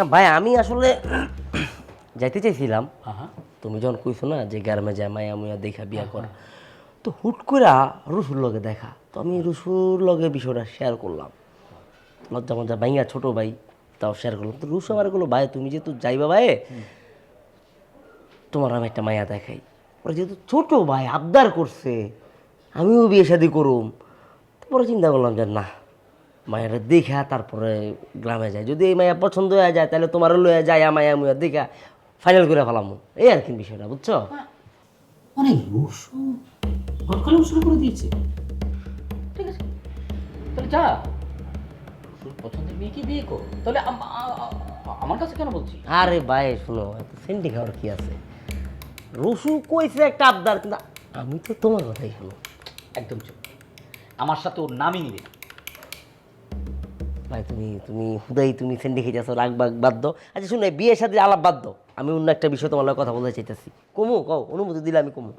না ভাই আমি আসলে যাইতে চাইছিলাম। আহা। তুমি যখন কইছো না যে গ্রামে যায় মায়া মুয়া দেখা বিয়া কর তো হুট করে রসুর লগে দেখা। তো আমি রসুর লগে বিষয়টা শেয়ার করলাম। লজ্জা মজ্জা ভাইয়া ছোট ভাই তাও শেয়ার করলাম। তো রুশো আমারগুলো ভাই তুমি যেহেতু যাইবা ভাই তোমার আমি একটা মায়া দেখাই। ওরা যেহেতু ছোট ভাই আবদার করছে আমিও বিয়ে শাদি করুম। তারপরে চিন্তা করলাম যে না মায়ের দেখা তারপরে গ্রামে যায়। যদি এই মায়া পছন্দ হয়ে যায় তাহলে তোমারও লয়ে যায় মায়া মুয়া দেখা ফাইনাল করে ফেলাম। এই আর কি বিষয়টা বুঝছ? অনেক রসু শুরু করে দিয়েছে। ঠিক আছে। তাহলে যা। রসুর পছন্দের মেয়েকে বিয়ে কর। তাহলে আমার কাছে কেন বলছি আরে ভাই শোনো সেন্টি খাওয়ার কি আছে? রসু কইছে একটা আবদার কিন্তু আমি তো তোমার কথাই শুনো। একদম চুপ। আমার সাথে ওর নামই নিবে না। ভাই, তুমি তুমি হুদাই, তুমি সেন্ডি খেয়ে যাচ্ছ রাগ বাগ বাধ্য আচ্ছা শুনে বিয়ের সাথে আলাপ বাধ্য আমি অন্য একটা বিষয় তোমার কথা বলতে চাইতেছি। কমু, কও, অনুমতি দিলে আমি কমু।